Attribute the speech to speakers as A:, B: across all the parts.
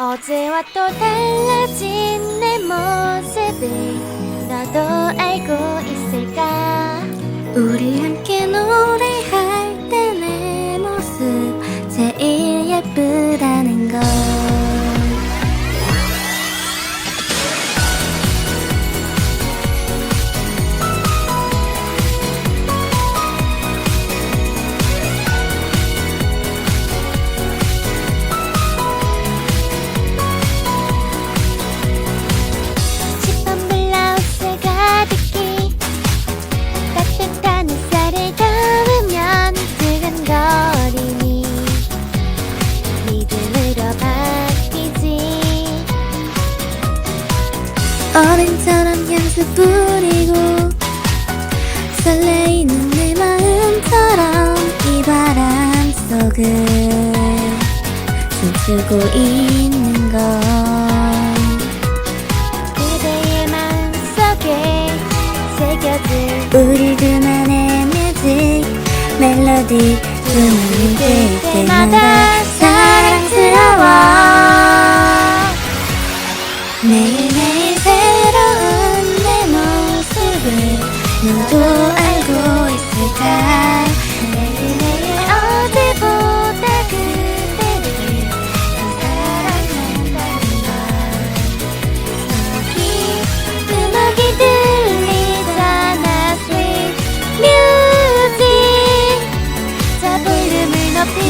A: 어제와 또 달라진 내 모습을 너도 알고 있을까? 우리 함께 노래할 때 내 모습 제일 예쁘다는 걸 어른처럼 향수 뿌리고 설레이는 내 마음처럼 이 바람 속을 춤추고 있는 건 그대의 마음 속에 새겨진 우리 둘만의 뮤직 멜로디 주문이 될 때마다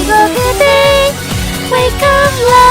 A: look at me. Wake up, love.